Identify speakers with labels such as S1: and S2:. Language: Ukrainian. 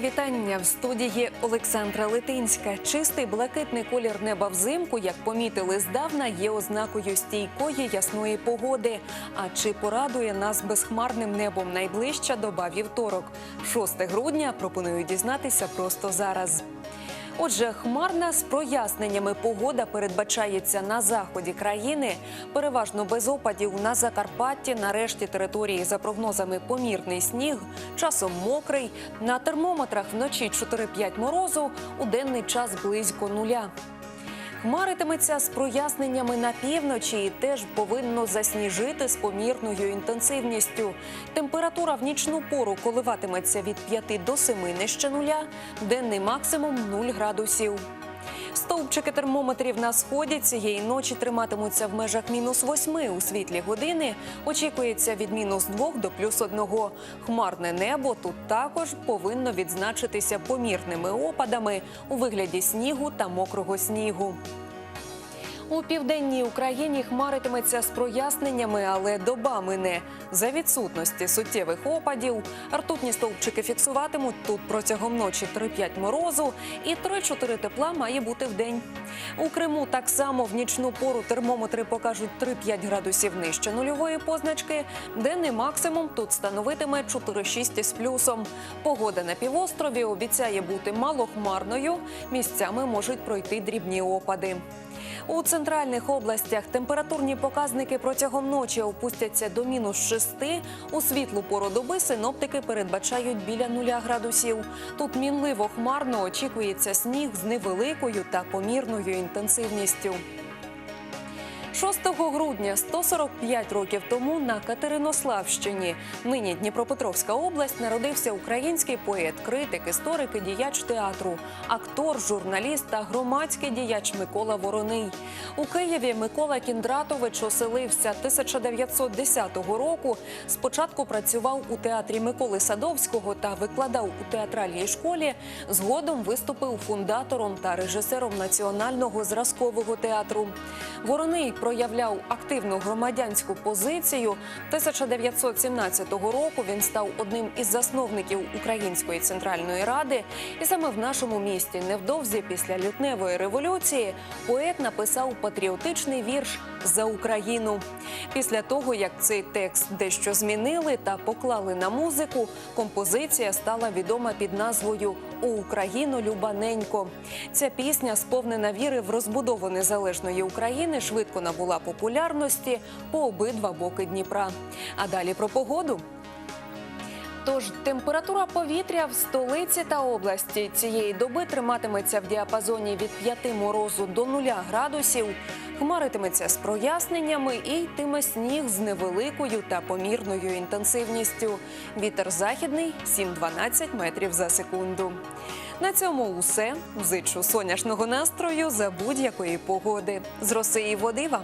S1: вітання в студії Олександра Литинська. Чистий блакитний колір неба взимку, як помітили здавна, є ознакою стійкої ясної погоди. А чи порадує нас безхмарним небом найближча доба вівторок? 6 грудня пропоную дізнатися просто зараз. Отже, хмарна з проясненнями погода передбачається на заході країни, переважно без опадів на Закарпатті, на решті території за прогнозами помірний сніг, часом мокрий. На термометрах вночі 4-5 морозу, у денний час близько нуля. Хмаритиметься з проясненнями на півночі і теж повинно засніжити з помірною інтенсивністю. Температура в нічну пору коливатиметься від 5 до 7 нижче нуля, денний максимум 0 градусів. Стовпчики термометрів на сході цієї ночі триматимуться в межах мінус восьми у світлі години. Очікується від мінус двох до плюс одного. Хмарне небо тут також повинно відзначитися помірними опадами у вигляді снігу та мокрого снігу. У південній Україні хмаритиметься з проясненнями, але доба мине. За відсутності суттєвих опадів ртутні стовпчики фіксуватимуть тут протягом ночі 3-5 морозу і 3-4 тепла має бути в день. У Криму так само в нічну пору термометри покажуть 3-5 градусів нижче нульової позначки. Денний максимум тут становитиме 4-6 із плюсом. Погода на півострові обіцяє бути малохмарною. Місцями можуть пройти дрібні опади. У центральних областях температурні показники протягом ночі опустяться до мінус 6. У світлу пору доби синоптики передбачають біля нуля градусів. Тут мінливо хмарно очікується сніг з невеликою та помірною інтенсивністю. 6 грудня 145 років тому на Катеринославщині, нині Дніпропетровська область, народився український поет, критик, історик і діяч театру, актор, журналіст та громадський діяч Микола Вороний. У Києві Микола Кіндратович оселився 1910 року. Спочатку працював у театрі Миколи Садовського та викладав у театральній школі. Згодом виступив фундатором та режисером національного зразкового театру. Вороний проявляв активну громадянську позицію. 1917 року він став одним із засновників Української центральної ради. І саме в нашому місті, невдовзі після лютневої революції, поет написав патріотичний вірш за Україну. Після того, як цей текст дещо змінили та поклали на музику, композиція стала відома під назвою «У Україну любаненько». Ця пісня, сповнена віри в розбудову незалежної України, швидко набула популярності по обидва боки Дніпра. А далі про погоду. Тож температура повітря в столиці та області цієї доби триматиметься в діапазоні від 5 морозу до 0 градусів. Хмаритиметься з проясненнями і йтиме сніг з невеликою та помірною інтенсивністю. Вітер західний 7-12 метрів за секунду. На цьому усе. Зичу сонячного настрою за будь-якої погоди. З роси і води вам.